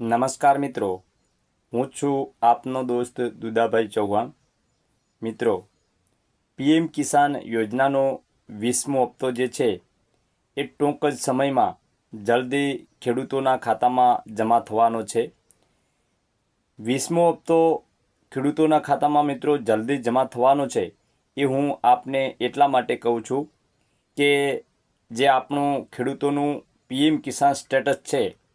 નમસ્કાર મિત્રો. હું છું આપનો દોસ્ત દુદાભાઈ ચૌહાણ. મિત્રો, પીએમ કિસાન યોજનાનો વીસમો હપ્તો જે છે, એ ટૂંક જ સમયમાં જલ્દી ખેડૂતોના ખાતામાં જમા થવાનો છે. વીસમો હપ્તો ખેડૂતોના ખાતામાં મિત્રો જલ્દી જમા થવાનો છે એ હું આપને એટલા માટે કહું છું કે જે આપણું ખેડૂતોનું પીએમ કિસાન સ્ટેટસ છે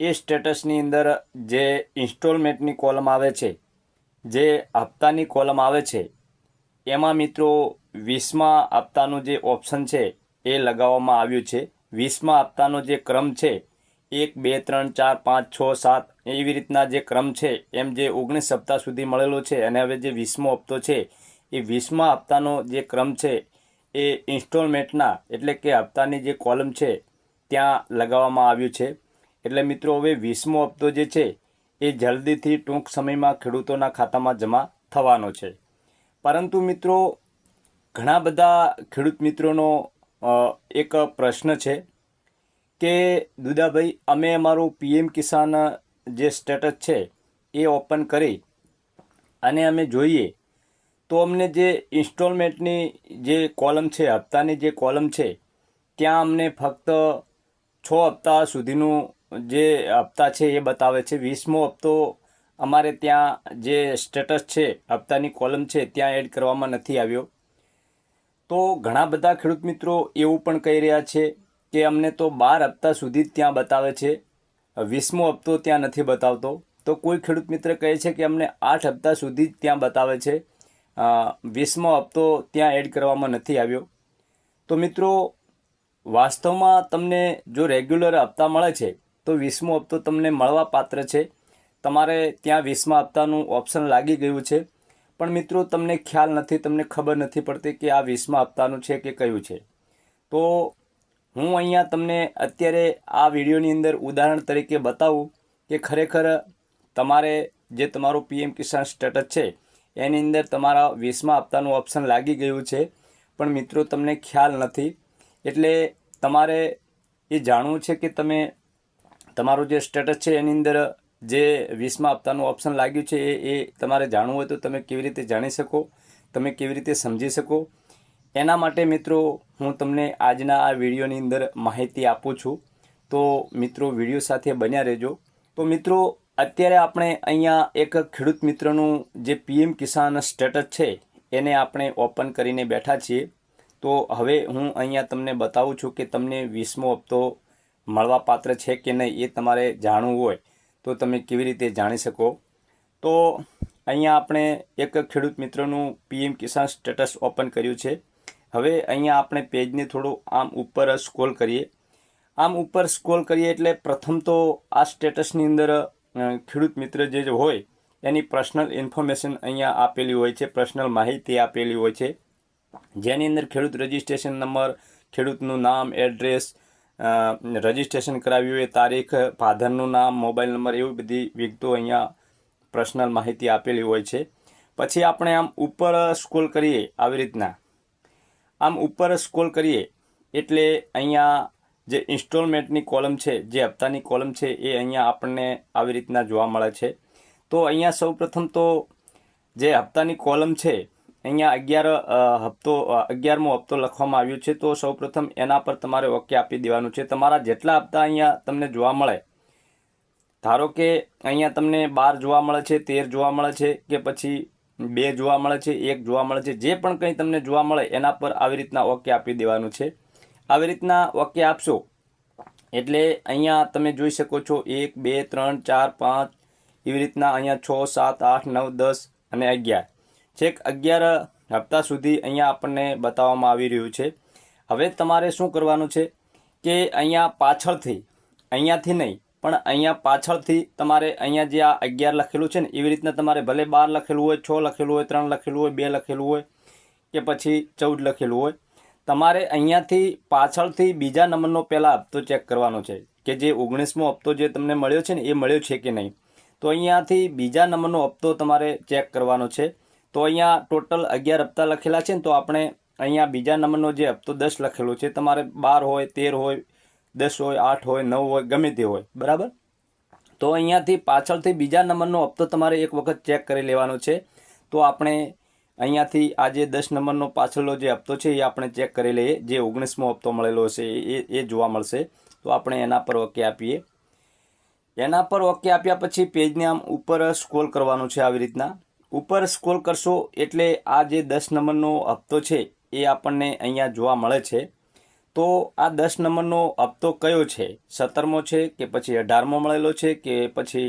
એ સ્ટેટસની અંદર જે ઇન્સ્ટોલમેન્ટની કોલમ આવે છે, જે હપ્તાની કોલમ આવે છે, એમાં મિત્રો વીસમા હપ્તાનું જે ઓપ્શન છે એ લગાવવામાં આવ્યું છે. વીસમા હપ્તાનો જે ક્રમ છે, એક, બે, ત્રણ, ચાર, પાંચ, છ, સાત, એવી રીતના જે ક્રમ છે, એમ જે ઓગણીસ હપ્તા સુધી મળેલો છે અને હવે જે વીસમો હપ્તો છે, એ વીસમા હપ્તાનો જે ક્રમ છે એ ઇન્સ્ટોલમેન્ટના, એટલે કે હપ્તાની જે કોલમ છે, ત્યાં લગાવવામાં આવ્યું છે. એટલે મિત્રો, હવે વીસમો હપ્તો જે છે, એ જલ્દીથી ટૂંક સમયમાં ખેડૂતોના ખાતામાં જમા થવાનો છે. પરંતુ મિત્રો, ઘણા બધા ખેડૂત મિત્રોનો એક પ્રશ્ન છે કે, દુદાભાઈ, અમે અમારું પીએમ કિસાન, જે સ્ટેટસ છે, એ ઓપન કરી અને અમે જોઈએ તો અમને જે ઇન્સ્ટોલમેન્ટની જે કોલમ છે, હપ્તાની જે કોલમ છે, ત્યાં અમને ફક્ત છ હપ્તા સુધીનું જે હપ્તા છે એ બતાવે છે. વીસમો હપ્તો અમારે ત્યાં જે સ્ટેટસ છે, હપ્તાની કોલમ છે, ત્યાં એડ કરવામાં નથી આવ્યો. તો ઘણા બધા ખેડૂત મિત્રો એવું પણ કહી રહ્યા છે કે અમને તો બાર હપ્તા સુધી જ ત્યાં બતાવે છે. વીસમો હપ્તો ત્યાં નથી બતાવતો. તો કોઈ ખેડૂત મિત્ર કહે છે કે અમને આઠ હપ્તા સુધી જ ત્યાં બતાવે છે. વીસમો હપ્તો ત્યાં એડ કરવામાં નથી આવ્યો. તો મિત્રો, વાસ્તવમાં તમને જો રેગ્યુલર હપ્તા મળે છે તો વીસમો હપ્તો તમને મળવા પાત્ર છે. તમારે ત્યાં વીસમા હપ્તાનું ઓપ્શન લાગી ગયું છે. પણ મિત્રો, તમને ખ્યાલ નથી, તમને ખબર નથી પડતી કે આ વીસમા હપ્તાનું છે કે કયું છે. તો હું અહીંયા તમને અત્યારે આ વિડીયોની અંદર ઉદાહરણ તરીકે બતાવું કે ખરેખર તમારે જે તમારું પીએમ કિસાન સ્ટેટસ છે, એની અંદર તમારા વીસમા હપ્તાનું ઓપ્શન લાગી ગયું છે. પણ મિત્રો, તમને ખ્યાલ નથી. એટલે તમારે એ જાણવું છે કે તમે તમારું જે સ્ટેટસ છે એની અંદર જે વીસમા હપ્તાનું ઓપ્શન લાગ્યું છે એ એ તમારે જાણવું હોય તો તમે કેવી રીતે જાણી શકો, તમે કેવી રીતે સમજી શકો. એના માટે મિત્રો હું તમને આજના આ વિડીયોની અંદર માહિતી આપું છું. તો મિત્રો વીડિયો સાથે બન્યા રહેજો. તો મિત્રો અત્યારે આપણે અહીંયા એક ખેડૂત મિત્રનું જે પીએમ કિસાન સ્ટેટસ છે એને આપણે ઓપન કરીને બેઠા છીએ. તો હવે હું અહીંયા તમને બતાવું છું કે તમને વીસમો હપ્તો મળવા પાત્ર છે કે નહીં એ તમારે જાણવું હોય તો તમે કેવી રીતે જાણી શકો. તો અહીંયા આપણે એક ખેડૂત મિત્રનું પીએમ કિસાન સ્ટેટસ ઓપન કર્યું છે. હવે અહીંયા આપણે પેજને થોડું આમ ઉપર સ્ક્રોલ કરીએ. આમ ઉપર સ્ક્રોલ કરીએ એટલે પ્રથમ તો આ સ્ટેટસની અંદર ખેડૂત મિત્ર જે હોય એની પર્સનલ ઇન્ફોર્મેશન અહીંયા આપેલી હોય છે, પર્સનલ માહિતી આપેલી હોય છે. જેની અંદર ખેડૂત રજિસ્ટ્રેશન નંબર, ખેડૂતનું નામ, એડ્રેસ રજિસ્ટ્રેશન કરાવ્યું એ તારીખ, ફાધરનું નામ, મોબાઈલ નંબર એવી બધી વિગતો અહીંયા પર્સનલ માહિતી આપેલી હોય છે. પછી આપણે આમ ઉપર સ્ક્રોલ કરીએ આવી રીતના. આમ ઉપર સ્ક્રોલ કરીએ એટલે અહીંયા જે ઇન્સ્ટોલમેન્ટની કોલમ છે, જે હપ્તાની કોલમ છે એ અહીંયા આપણને આવી રીતના જોવા મળે છે. તો અહીંયા સૌપ્રથમ તો જે હપ્તાની કોલમ છે અહીંયા અગિયાર હપ્તો અગિયારમો હપ્તો લખવામાં આવ્યો છે. તો સૌપ્રથમ એના પર તમારે ઓકે આપી દેવાનું છે. તમારા જેટલા હપ્તા અહીંયા તમને જોવા મળે, ધારો કે અહીંયા તમને બાર જોવા મળે છે, તેર જોવા મળે છે કે પછી બે જોવા મળે છે, એક જોવા મળે છે, જે પણ કંઈ તમને જોવા મળે એના પર આવી રીતના ઓકે આપી દેવાનું છે. આવી રીતના ઓકે આપશો એટલે અહીંયા તમે જોઈ શકો છો, એક, બે, ત્રણ, ચાર, પાંચ, એવી રીતના અહીંયા છ, સાત, આઠ, નવ, દસ અને અગિયાર. છેક અગિયાર હપ્તા સુધી અહીંયા આપણને બતાવવામાં આવી રહ્યું છે. હવે તમારે શું કરવાનું છે કે અહીંયા પાછળથી, અહીંયાથી નહીં, પણ અહીંયા પાછળથી તમારે અહીંયા જે આ અગિયાર લખેલું છે ને, એવી રીતના તમારે ભલે બાર લખેલું હોય, છ લખેલું હોય, ત્રણ લખેલું હોય, બે લખેલું હોય કે પછી ચૌદ લખેલું હોય. તમારે અહીંયાથી પાછળથી બીજા નંબરનો પહેલાં હપ્તો ચેક કરવાનો છે કે જે ઓગણીસમો હપ્તો જે તમને મળ્યો છે ને, એ મળ્યો છે કે નહીં. તો અહીંયાથી બીજા નંબરનો હપ્તો તમારે ચેક કરવાનો છે. તો અહીંયા ટોટલ અગિયાર હપ્તા લખેલા છે ને, તો આપણે અહીંયા બીજા નંબરનો જે હપ્તો દસ લખેલો છે, તમારે બાર હોય, તેર હોય, દસ હોય, આઠ હોય, નવ હોય, ગમે તે હોય, બરાબર? તો અહીંયાથી પાછળથી બીજા નંબરનો હપ્તો તમારે એક વખત ચેક કરી લેવાનો છે. તો આપણે અહીંયાથી આજે દસ નંબરનો પાછળનો જે હપ્તો છે, એ આપણે ચેક કરી લઈએ. જે ઓગણીસમો હપ્તો મળેલો છે એ એ જોવા મળશે. તો આપણે એના પર ઓકે આપીએ. એના પર ઓકે આપ્યા પછી પેજને આમ ઉપર સ્ક્રોલ કરવાનું છે આવી રીતના. ઉપર સ્ક્રોલ કરશો એટલે આ જે દસ નંબરનો હપ્તો છે, એ આપણને અહીંયા જોવા મળે છે. તો આ દસ નંબરનો હપ્તો કયો છે? સત્તરમો છે કે પછી અઢારમો મળેલો છે કે પછી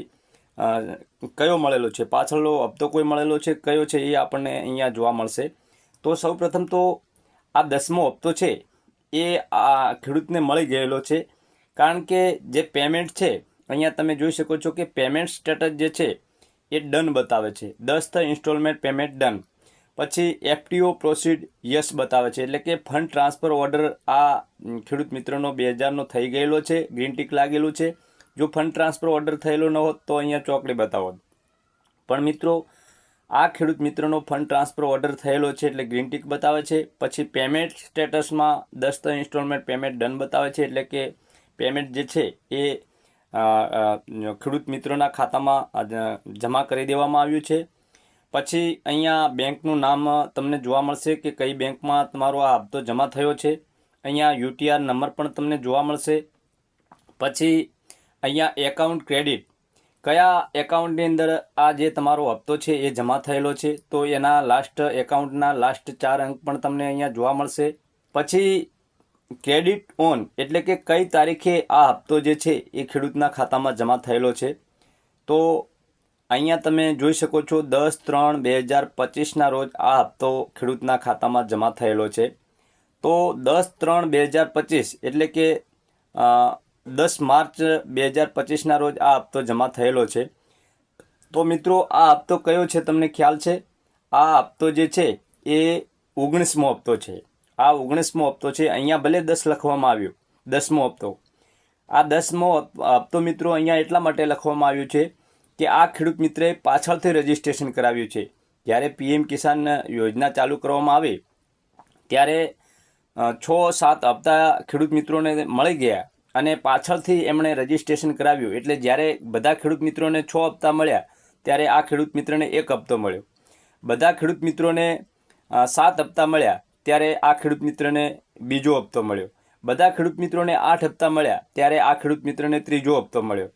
કયો મળેલો છે? પાછળનો હપ્તો કોઈ મળેલો છે? કયો છે? એ આપણને અહીંયા જોવા મળશે. તો સૌપ્રથમ તો આ દસમો હપ્તો છે, એ આ ખેડૂતને મળી ગયેલો છે. કારણ કે જે પેમેન્ટ છે, અહીંયા તમે જોઈ શકો છો કે પેમેન્ટ સ્ટેટસ જે છે એ ડન બતાવે છે. દસ ઇન્સ્ટોલમેન્ટ પેમેન્ટ ડન. પછી એફટીઓ પ્રોસીડ યસ બતાવે છે. એટલે કે ફંડ ટ્રાન્સફર ઓર્ડર આ ખેડૂત મિત્રનો બે હજારનો થઈ ગયેલો છે, ગ્રીન ટીક લાગેલું છે. જો ફંડ ટ્રાન્સફર ઓર્ડર થયેલો ન હોત તો અહીંયા ચોકડી બતાવો. પણ મિત્રો, આ ખેડૂત મિત્રનો ફંડ ટ્રાન્સફર ઓર્ડર થયેલો છે એટલે ગ્રીન ટીક બતાવે છે. પછી પેમેન્ટ સ્ટેટસમાં દસ ઇન્સ્ટોલમેન્ટ પેમેન્ટ ડન બતાવે છે. એટલે કે પેમેન્ટ જે છે એ ખેડૂત મિત્રોના ખાતામાં જમા કરી દેવામાં આવ્યું છે. પછી અહીંયા બેંકનું નામ તમને જોવા મળશે કે કઈ બેંકમાં તમારો આ હપ્તો જમા થયો છે. અહીંયા યુટીઆર નંબર પણ તમને જોવા મળશે. પછી અહીંયા એકાઉન્ટ ક્રેડિટ. કયા એકાઉન્ટની અંદર આ જે તમારો હપ્તો છે એ જમા થયેલો છે, તો એના લાસ્ટ એકાઉન્ટના લાસ્ટ ચાર અંક પણ તમને અહીંયા જોવા મળશે. પછી ક્રેડિટ ઓન એટલે કે કઈ તારીખે આ હપ્તો જે છે એ ખેડૂતના ખાતામાં જમા થયેલો છે. તો અહીંયા તમે જોઈ શકો છો દસ ત્રણ બે હજાર પચીસના રોજ આ હપ્તો ખેડૂતના ખાતામાં જમા થયેલો છે. તો દસ ત્રણ બે હજાર પચીસ એટલે કે દસ માર્ચ બે હજાર પચીસના રોજ આ હપ્તો જમા થયેલો છે. તો મિત્રો આ હપ્તો કયો છે તમને ખ્યાલ છે? આ હપ્તો જે છે એ ઓગણીસમો હપ્તો છે. આ ઓગણીસમો હપ્તો છે. અહીંયા ભલે દસ લખવામાં આવ્યો. દસમો હપ્તો. આ દસમો હપ્તો મિત્રો અહીંયા એટલા માટે લખવામાં આવ્યું છે કે આ ખેડૂત મિત્રે પાછળથી રજીસ્ટ્રેશન કરાવ્યું છે. જ્યારે પીએમ કિસાન યોજના ચાલુ કરવામાં આવે, ત્યારે છ, સાત હપ્તા ખેડૂત મિત્રોને મળી ગયા અને પાછળથી એમણે રજીસ્ટ્રેશન કરાવ્યું. એટલે જ્યારે બધા ખેડૂત મિત્રોને છ હપ્તા મળ્યા, ત્યારે આ ખેડૂત મિત્રને એક હપ્તો મળ્યો. બધા ખેડૂત મિત્રોને સાત હપ્તા મળ્યા. ત્યારે આ ખેડૂત મિત્રને બીજો હપ્તો મળ્યો. બધા ખેડૂત મિત્રોને આઠ હપ્તા મળ્યા, ત્યારે આ ખેડૂત મિત્રને ત્રીજો હપ્તો મળ્યો.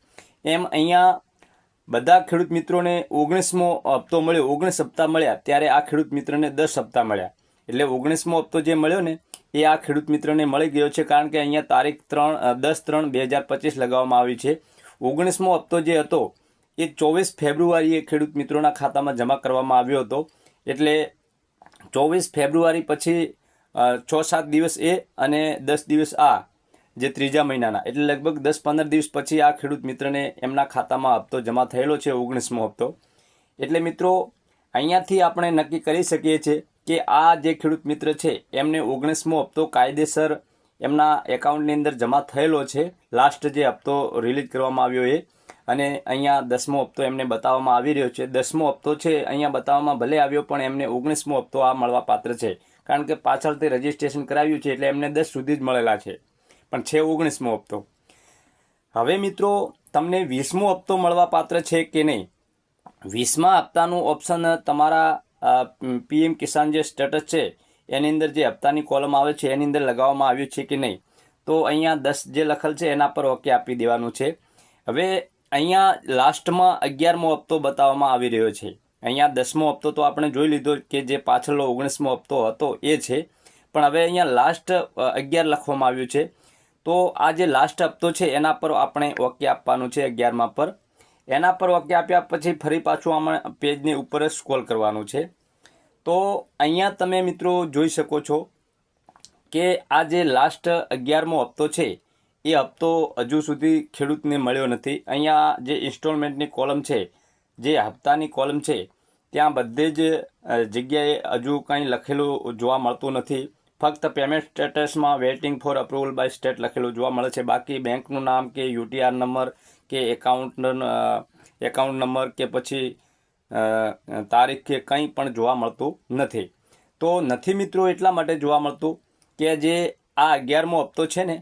એમ અહીંયા બધા ખેડૂત મિત્રોને ઓગણીસમો હપ્તો મળ્યો, ઓગણીસ હપ્તા મળ્યા, ત્યારે આ ખેડૂત મિત્રને દસ હપ્તા મળ્યા. એટલે ઓગણીસમો હપ્તો જે મળ્યો ને, એ આ ખેડૂત મિત્રને મળી ગયો છે, કારણ કે અહીંયા તારીખ ત્રણ દસ ત્રણ બે હજાર પચીસ લગાવવામાં આવી છે. ઓગણીસમો હપ્તો જે હતો, એ ચોવીસ ફેબ્રુઆરીએ ખેડૂત મિત્રોના ખાતામાં જમા કરવામાં આવ્યો હતો. એટલે ચોવીસ ફેબ્રુઆરી પછી છ સાત દિવસ એ અને દસ દિવસ આ, જે ત્રીજા મહિનાના. એટલે લગભગ દસ પંદર દિવસ પછી આ ખેડૂત મિત્રને એમના ખાતામાં હપ્તો જમા થયેલો છે, ઓગણીસમો હપ્તો. એટલે મિત્રો, અહીંયાથી આપણે નક્કી કરી શકીએ છીએ કે આ જે ખેડૂત મિત્ર છે, એમને ઓગણીસમો હપ્તો કાયદેસર એમના એકાઉન્ટની અંદર જમા થયેલો છે. લાસ્ટ જે હપ્તો રિલીઝ કરવામાં આવ્યો એ અને અહીંયા દસમો હપ્તો એમને બતાવવામાં આવી રહ્યો છે. દસમો હપ્તો છે, અહીંયા બતાવવામાં ભલે આવ્યો, પણ એમને ઓગણીસમો હપ્તો આ મળવા પાત્ર છે. કારણ કે પાછળથી રજીસ્ટ્રેશન કરાવ્યું છે એટલે એમને દસ સુધી જ મળેલા છે. પણ છે ઓગણીસમો હપ્તો. હવે મિત્રો, તમને વીસમો હપ્તો મળવા પાત્ર છે કે નહીં? વીસમા હપ્તાનું ઓપ્શન તમારા પીએમ કિસાન જે સ્ટેટસ છે, એની અંદર જે હપ્તાની કોલમ આવે છે, એની અંદર લગાવવામાં આવ્યું છે કે નહીં? તો અહીંયા દસ જે લખેલ છે, એના પર ઓકે આપી દેવાનું છે. હવે અહીંયા લાસ્ટમાં અગિયારમો હપ્તો બતાવવામાં આવી રહ્યો છે. અહીંયા દસમો હપ્તો તો આપણે જોઈ લીધો કે જે પાછળનો ઓગણીસમો હપ્તો હતો એ છે. પણ હવે અહીંયા લાસ્ટ અગિયાર લખવામાં આવ્યું છે. તો આ જે લાસ્ટ હપ્તો છે એના પર આપણે ઓકે આપવાનું છે અગિયારમાં પર. એના પર ઓકે આપ્યા પછી ફરી પાછું આમાં પેજની ઉપર સ્ક્રોલ કરવાનું છે. તો અહીંયા તમે મિત્રો જોઈ શકો છો કે આ જે લાસ્ટ અગિયારમો હપ્તો છે એ હપ્તો હજુ સુધી ખેડૂતને મળ્યો નથી. અહીંયા જે ઇન્સ્ટોલમેન્ટની કોલમ છે, જે હપ્તાની કોલમ છે, ત્યાં બધે જ જગ્યાએ હજુ કંઈ લખેલું જોવા મળતું નથી. ફક્ત payment સ્ટેટસમાં waiting for approval by state લખેલું જોવા મળે છે. બાકી બેંકનું નામ કે યુટીઆર નંબર કે એકાઉન્ટ એકાઉન્ટ નંબર કે પછી તારીખ કે કંઈ પણ જોવા મળતું નથી. તો નથી મિત્રો એટલા માટે જોવા મળતું કે જે આ અગિયારમો હપ્તો છે ને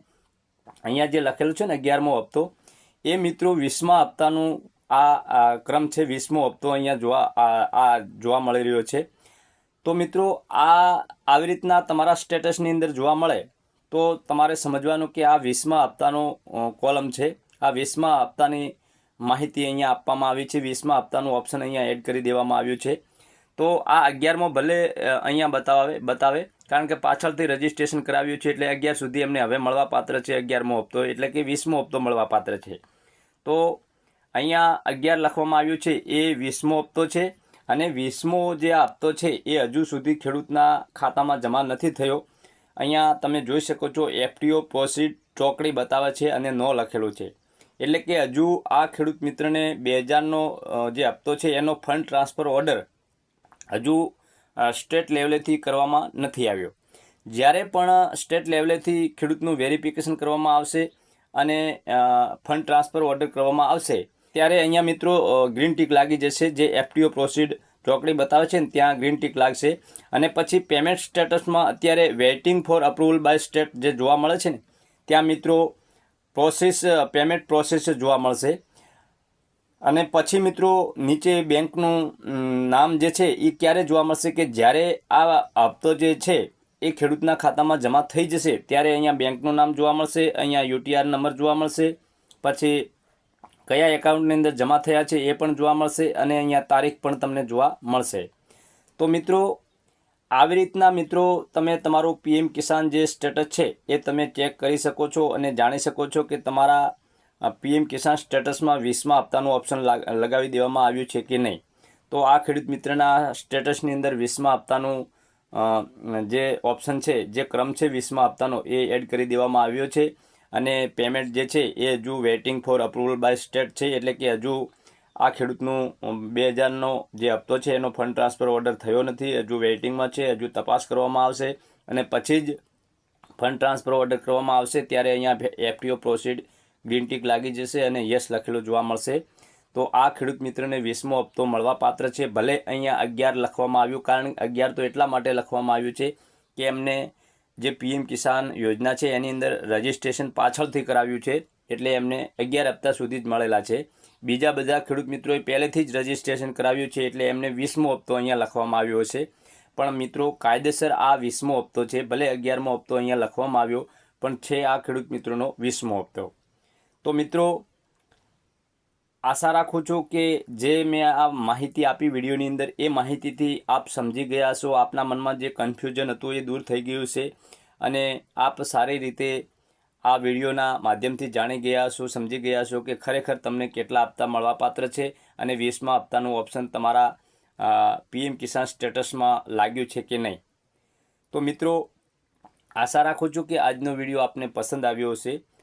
અહીંયા જે લખેલું છે ને અગિયારમો હપ્તો, એ મિત્રો વીસમા હપ્તાનું આ ક્રમ છે, વીસમો હપ્તો અહીંયા જોવા, આ જોવા મળી રહ્યો છે. તો મિત્રો, આ, આવી રીતના તમારા સ્ટેટસની અંદર જોવા મળે તો તમારે સમજવાનું કે આ વીસમા હપ્તાનો કોલમ છે. આ વીસમા હપ્તાની માહિતી અહીંયા આપવામાં આવી છે. વીસમા હપ્તાનું ઓપ્શન અહીંયા એડ કરી દેવામાં આવ્યું છે. તો આ અગિયારમો ભલે અહીંયા બતાવે બતાવે. કારણ કે પાછળથી રજીસ્ટ્રેશન કરાવ્યું છે એટલે અગિયાર સુધી એમને હવે મળવા પાત્ર છે અગિયારમો હપ્તો, એટલે કે વીસમો હપ્તો મળવા પાત્ર છે. તો અહીંયા અગિયાર લખવામાં આવ્યું છે, એ વીસમો હપ્તો છે અને વીસમો જે આ હપ્તો છે એ હજુ સુધી ખેડૂતના ખાતામાં જમા નથી થયો. અહીંયા તમે જોઈ શકો છો એફટીઓ પ્રોસીડ ચોકડી બતાવે છે અને નો લખેલું છે. એટલે કે હજુ આ ખેડૂત મિત્રને બે હજારનો જે હપ્તો છે એનો ફંડ ટ્રાન્સફર ઓર્ડર હજુ સ્ટેટ લેવલેથી કરવામાં નથી આવ્યો. જ્યારે પણ સ્ટેટ લેવલેથી ખેડૂતનું વેરિફિકેશન કરવામાં આવશે અને ફંડ ટ્રાન્સફર ઓર્ડર કરવામાં આવશે, ત્યારે અહીંયા મિત્રો ગ્રીન ટીક લાગી જશે, જે એફટીઓ પ્રોસીડ ચોકડી બતાવે છે ને, ત્યાં ગ્રીન ટીક લાગશે. અને પછી પેમેન્ટ સ્ટેટસમાં અત્યારે waiting for approval by state જે જોવા મળે છે ને, ત્યાં મિત્રો પ્રોસેસ પેમેન્ટ પ્રોસેસ જોવા મળશે. અને પછી મિત્રો નીચે બેંકનું નામ જે છે એ ક્યારે જોવા મળશે કે જ્યારે આ હપ્તો જે છે, એ ખેડૂતના ખાતામાં જમા થઈ જશે, ત્યારે અહીંયા બેંકનું નામ જોવા મળશે, અહીંયા યુટીઆર નંબર જોવા મળશે, પછી કયા એકાઉન્ટની અંદર જમા થયા છે એ પણ જોવા મળશે, અને અહીંયા તારીખ પણ તમને જોવા મળશે. તો મિત્રો, આવી રીતના મિત્રો તમે તમારું પીએમ કિસાન જે સ્ટેટસ છે, એ તમે ચેક કરી શકો છો અને જાણી શકો છો કે તમારા પીએમ કિસાન સ્ટેટસમાં વીસમા હપ્તાનું ઓપ્શન લાગ- લગાવી દેવામાં આવ્યું છે કે નહીં? તો આ ખેડૂત મિત્રના સ્ટેટસની અંદર વીસમા હપ્તાનું જે ઓપ્શન છે, જે ક્રમ છે વીસમા હપ્તાનો, એ એડ કરી દેવામાં આવ્યો છે. અને પેમેન્ટ જે છે, એ હજુ waiting for approval by state છે, એટલે કે હજુ આ ખેડૂતનું બે હજારનો જે હપ્તો છે, એનો ફંડ ટ્રાન્સફર ઓર્ડર થયો નથી. હજુ વેઇટિંગમાં છે, હજુ તપાસ કરવામાં આવશે. અને પછી જ ફંડ ટ્રાન્સફર ઓર્ડર કરવામાં આવશે, ત્યારે અહીંયા એફટીઓ પ્રોસીડ ગ્રીન ટીક લાગી જશે અને યસ લખેલું જોવા મળશે. તો આ ખેડૂત મિત્રને વીસમો હપ્તો મળવા પાત્ર છે. ભલે અહીંયા અગિયાર લખવામાં આવ્યું, કારણ અગિયાર તો એટલા માટે લખવામાં આવ્યું છે કે એમને જે પીએમ કિસાન યોજના છે, એની અંદર રજિસ્ટ્રેશન પાછળથી કરાવ્યું છે, એટલે એમને અગિયાર હપ્તા સુધી જ મળેલા છે. બીજા બધા ખેડૂત મિત્રોએ પહેલેથી જ રજિસ્ટ્રેશન કરાવ્યું છે, એટલે એમને વીસમો હપ્તો અહીંયા લખવામાં આવ્યો છે. પણ મિત્રો, કાયદેસર આ વીસમો હપ્તો છે. ભલે અગિયારમો હપ્તો અહીંયા લખવામાં આવ્યો, પણ છે આ ખેડૂત મિત્રોનો વીસમો હપ્તો. તો મિત્રો, આશા રાખું છું કે જે મેં આ માહિતી આપી વિડીયોની અંદર, એ માહિતીથી આપ સમજી ગયા છો આપના મનમાં જે કન્ફ્યુઝન હતું એ દૂર થઈ ગયું છે અને આપ સારી રીતે આ વિડીયોના માધ્યમથી જાણી ગયા છો સમજી ગયા છો કે ખરેખર તમને કેટલા હપ્તા મળવાપાત્ર છે અને વીસમા હપ્તાનું ઓપ્શન તમારા પીએમ કિસાન સ્ટેટસમાં લાગ્યું છે કે નહીં. તો મિત્રો, આશા રાખું છું કે આજનો વીડિયો આપને પસંદ આવ્યો હશે.